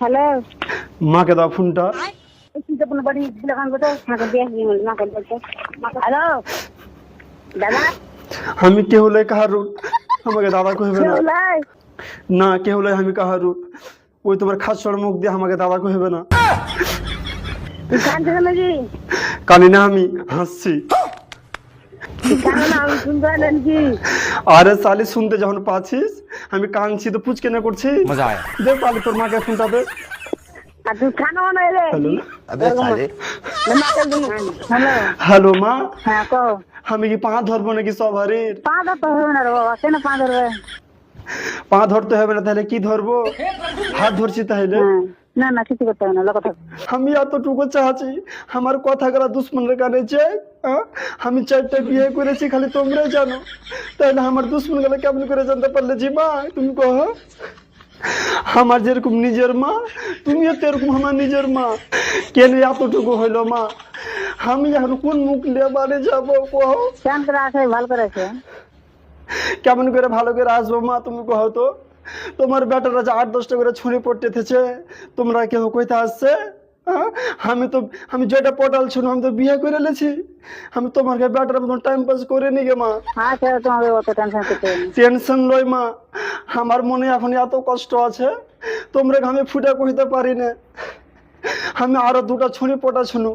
Hello মাকে দাও ফোনটা। হ্যালো? দাদা? আমি কে হলে কাহারুন আমাকে দাদা কহবে না। না কে হলে আমি কাহারুন ওই তোমার খাসর মুখ দিয়ে আমাকে দাদা কহবে না। কানি না আমি হাসছি কানো না আমি শুনতে পাইলেন কি আরে সালি শুনতে যখন পাচ্ছিস আমি কানছি তো পুচকে না করছি? দে পালি তোর মাকে ফোনটা হ্যালো। মা। আমি কি পা ধরবো নাকি সবারের? পা কেন পা ধরবে? পা ধরতে হবে না তাহলে কি ধরবো? হাত ধরছি তাহলে? না না কিছু করতে হবে না থাকবে আমি এতটুকু চাচ্ছি আমার কথা করা দুশ্মনের কানে হ্যাঁ? আমি চারটা বিয়ে করেছি খালি তোমরাই জানো। তাহলে আমার দুশ্মন গেলে কেমন করে জানতে পারলে জি মা তুমি কহ? আমার যেরকম নিজের মা তুমিও তো এরকম আমার নিজের মা। কেন এতটুকু হইল মা? আমি এখন কোন মুখ নিয়ে বাড়ি যাব কহ? চান করে আসে ভালো করে আছে কেমন করে ভালো করে আসব মা তুমি কহ তো? তোমার বেটারা যে আট দশটা করে ছুরি পড়তেছে তোমরা কেউ কইতে আসছে? হ্যাঁ? আমি তো আমি যেটা পটাল ছিল আমি তো বিয়ে করে লেছি আমি তোমার কাছে বেটার মতন টাইম পাস করে নি গে মা। টেনশন লই মা। আমার মনে এখন এত কষ্ট আছে তোমরা আমি ফুটে কইতে পারি না? আমি আরও দুটা ছুরি পটা শুনু।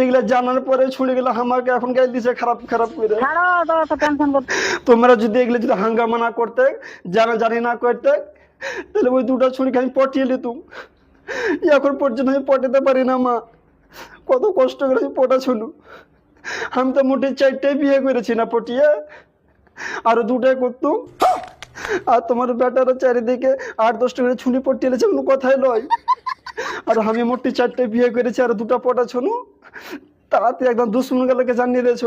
এগুলা জানার পরে ছুড়ে গেলে আমাকে এখন গাই দিছে খারাপ খারাপ করে। তোমরা যদি এগুলো যদি হাঙ্গামা না করতে জানা জানি না করতে তাহলে ওই দুটো ছুরিকে আমি পটিয়ে নিতুম। এখন পর্যন্ত আমি পটাতে পারি না মা। কত কষ্ট করে আমি পটা শুনু আমি তো মোটে চারটায় বিয়ে করেছি না পটিয়ে। আরও দুটাই করতুম। আর তোমার বেটারা চারিদিকে আট দশটা করে ছুনি পটিয়ে এলেছে কোনো কথাই নয় আর আমি মোটটি চারটে বিয়ে করেছি আর দুটা পটা ছোনো তাতে একদম দুশ্মন গেলকে জানিয়ে দিয়েছ।